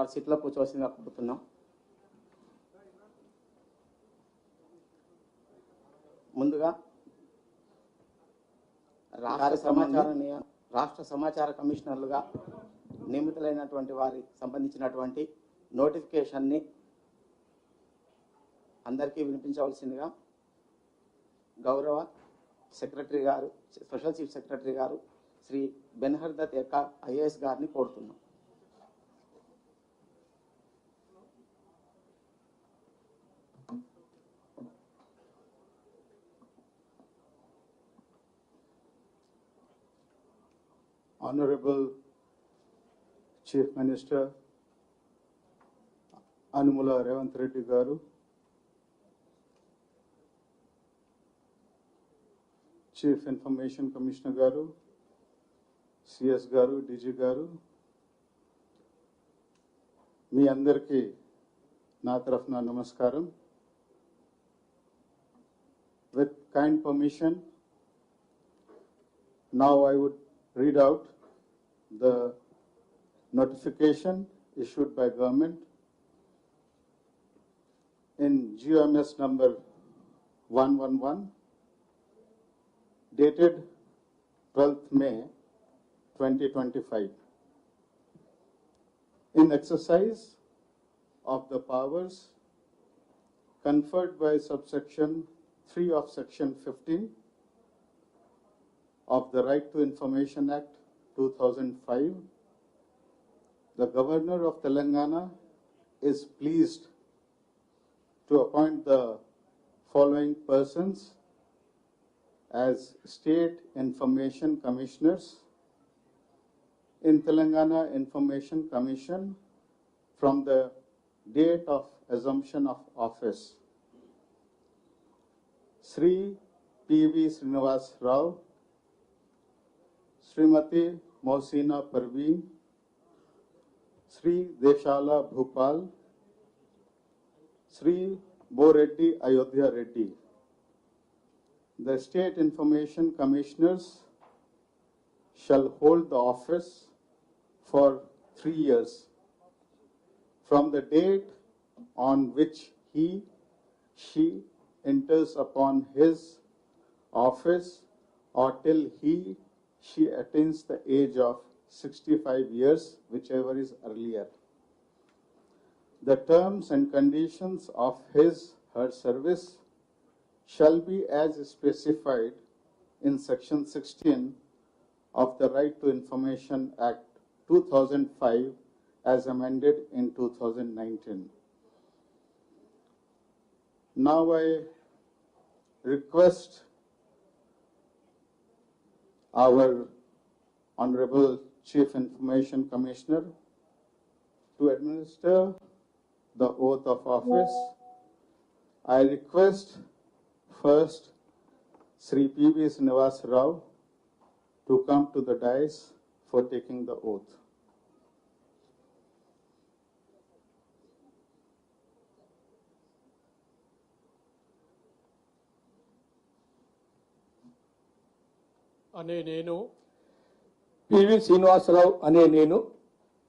వారి సీట్లో కూర్చోవలసిందిగా కోరుతున్నాం. ముందుగా రాష్ట్ర సమాచారాన్ని రాష్ట్ర సమాచార కమిషనర్లుగా నియమితులైనటువంటి వారికి సంబంధించినటువంటి నోటిఫికేషన్ని అందరికీ వినిపించవలసిందిగా గౌరవ సెక్రటరీ గారు స్పెషల్ చీఫ్ సెక్రటరీ గారు శ్రీ బెన్హర్ దత్ ఎక్క ఐఏఎస్ గారిని కోరుతున్నాం. Honorable Chief Minister Anumula Revanth Reddy Garu, Chief Information Commissioner Garu, CS గారు డీజీ గారు మీ అందరికీ నా తరఫున నమస్కారం with kind permission Now I would read out the notification issued by government in GMS number 111 dated 12th May 2025. In exercise of the powers conferred by subsection 3 of section 15 of the Right to Information Act 2005, the Governor of Telangana is pleased to appoint the following persons as State Information Commissioners in Telangana Information Commission from the date of assumption of office. Sri P.V. Srinivas Rao, Srimati Mohsina Parveen Shri देशाला Bhupal Shri बोरेड्डी Ayodhya Reddy the state information commissioners shall hold the office for three years from the date on which he she enters upon his office or till he she attains the age of 65 years, whichever is earlier. The terms and conditions of his her service shall be as specified in section 16 of the Right to Information Act 2005 as amended in 2019. Now I request our Honorable Chief Information Commissioner to administer the oath of office. I request first Sri P.V. Srinivas Rao to come to the dais for taking the oath. అనే నేను. PV Srinivasarao అనే నేను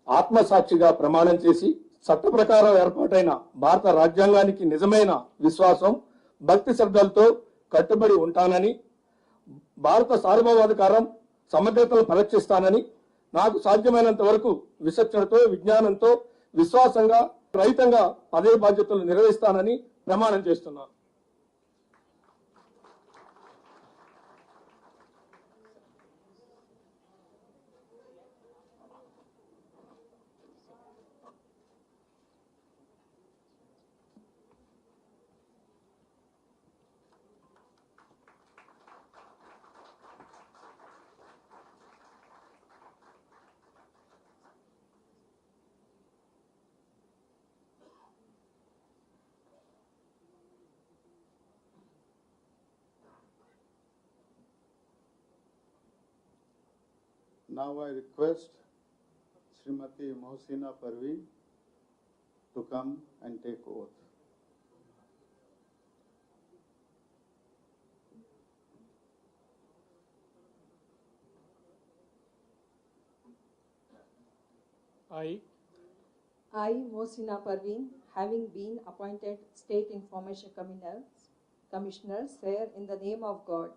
ఆత్మసాక్షిగా ప్రమాణం చేసి చట్ట ప్రకారం ఏర్పాటైన భారత రాజ్యాంగానికి నిజమైన విశ్వాసం భక్తి శ్రద్ధలతో కట్టుబడి ఉంటానని భారత సార్వభౌమాధికారం సమగ్రతను పరీక్షిస్తానని నాకు సాధ్యమైనంత వరకు విచక్షణతో విజ్ఞానంతో విశ్వాసంగా రహితంగా పదవి బాధ్యతలు నిర్వహిస్తానని ప్రమాణం చేస్తున్నాను. Now I request Srimati Mohsina Parveen to come and take oath. I, I, Mohsina Parveen, having been appointed State Information Commissioner, Commissioner, swear in the name of God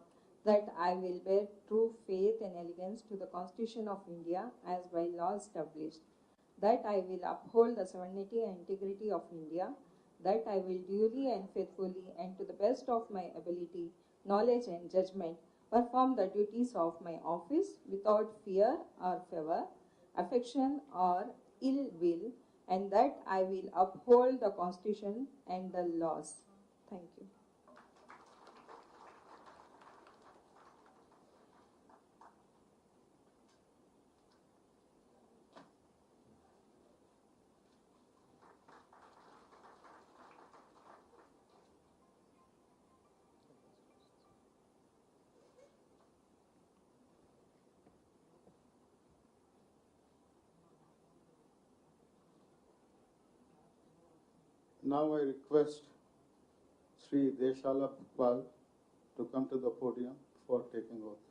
that I will bear true faith and allegiance to the Constitution of India as by law established, that I will uphold the sovereignty and integrity of India, that I will duly and faithfully and to the best of my ability, knowledge and judgment perform the duties of my office without fear or favor, affection or ill will, and that I will uphold the Constitution and the laws. Thank you. Now I request Sri Deshala Pal to come to the podium for taking oath.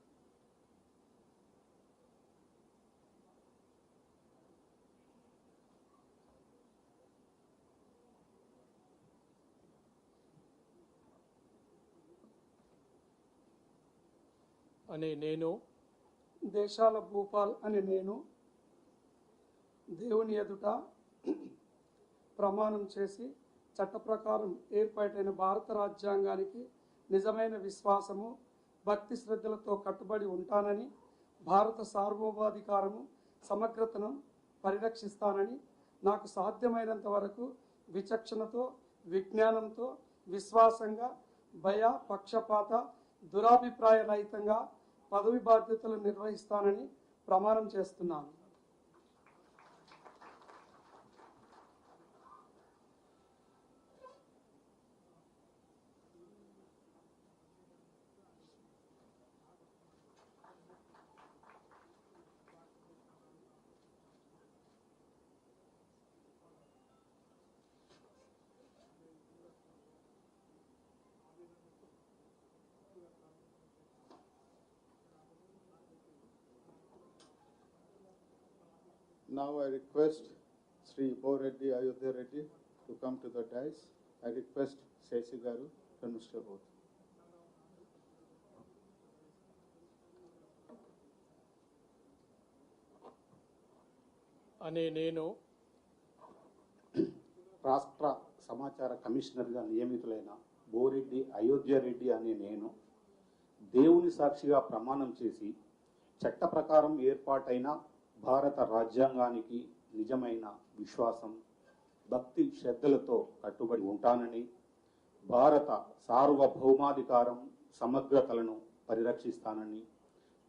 అనే నేను దేశాల భూపాల్ అని నేను దేవుని ఎదుట ప్రమాణం చేసి చట్ట ప్రకారం ఏర్పాటైన భారత రాజ్యాంగానికి నిజమైన విశ్వాసము భక్తి శ్రద్ధలతో కట్టుబడి ఉంటానని భారత సార్వభౌమాధికారము సమగ్రతను పరిరక్షిస్తానని నాకు సాధ్యమైనంత వరకు విచక్షణతో విజ్ఞానంతో విశ్వాసంగా భయ పక్షపాత దురాభిప్రాయ రహితంగా పదవి బాధ్యతలు నిర్వహిస్తానని ప్రమాణం చేస్తున్నాను. Now I request Sri Bo Reddy Ayodhya Reddy to come to the dais. I request Sesi Garu to administer oath. అనే నేను రాష్ట్ర సమాచార కమిషనర్గా నియమితులైన బోరెడ్డి అయోధ్య రెడ్డి అనే నేను దేవుని సాక్షిగా ప్రమాణం చేసి చట్ట ప్రకారం ఏర్పాటైన భారత రాజ్యాంగానికి నిజమైన విశ్వాసం భక్తి శ్రద్ధలతో కట్టుబడి ఉంటానని భారత సార్వభౌమాధికారం సమగ్రతలను పరిరక్షిస్తానని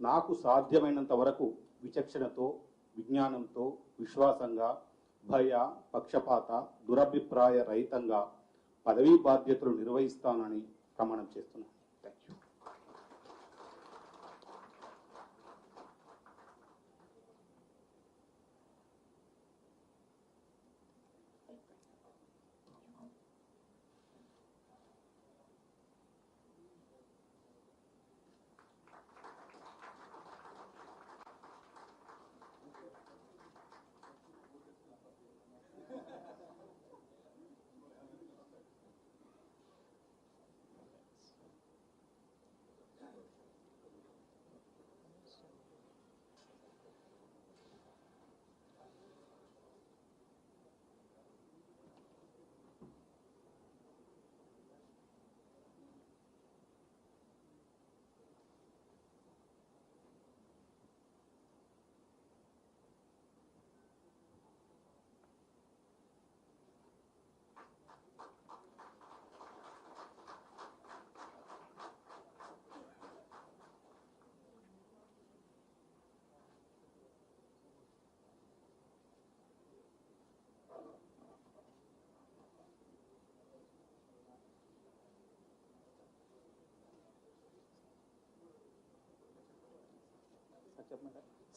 నాకు సాధ్యమైనంత వరకు విచక్షణతో విజ్ఞానంతో విశ్వాసంగా భయ పక్షపాత దురభిప్రాయ రహితంగా పదవీ బాధ్యతలు నిర్వహిస్తానని ప్రమాణం చేస్తున్నాను. థ్యాంక్ యూ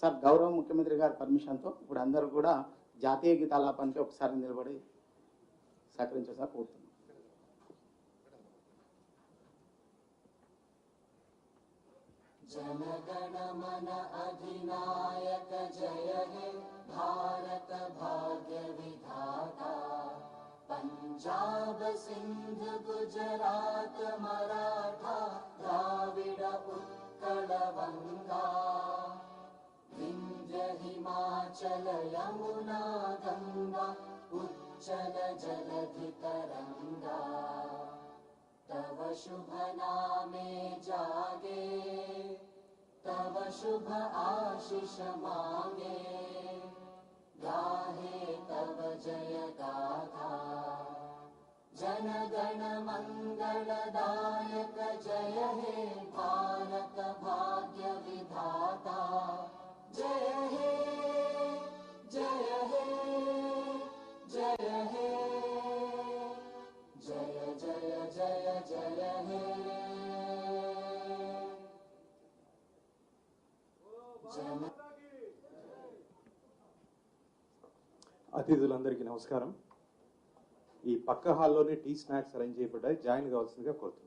సార్ గౌరవ ముఖ్యమంత్రి గారి పర్మిషన్తో ఇప్పుడు అందరూ కూడా జాతీయ గీతాలాపానికి ఒకసారి నిలబడి సహకరించారు సార్ కోరుతున్నాను जनगणमन अधिनायक जय हे भारत भाग्य विधाता पञ्जाब सिन्ध गुजरात मराठा द्राविड उत्कल वङ्गा विन्ध्य हिमाचल यमुना गङ्गा उच्चल जलधि तरङ्गा तव शुभ नामे जागे तव शुभ आशिष मागे। गाहे तव जय गाथा। जनगण मङ्गलदायक जय हे भारत भाग्य అతిథులందరికీ నమస్కారం. ఈ పక్క హాల్లోనే టీ స్నాక్స్ అరేంజ్ చేయబడ్డాయి. జాయిన్ కావాల్సిందిగా కోరుతున్నాను.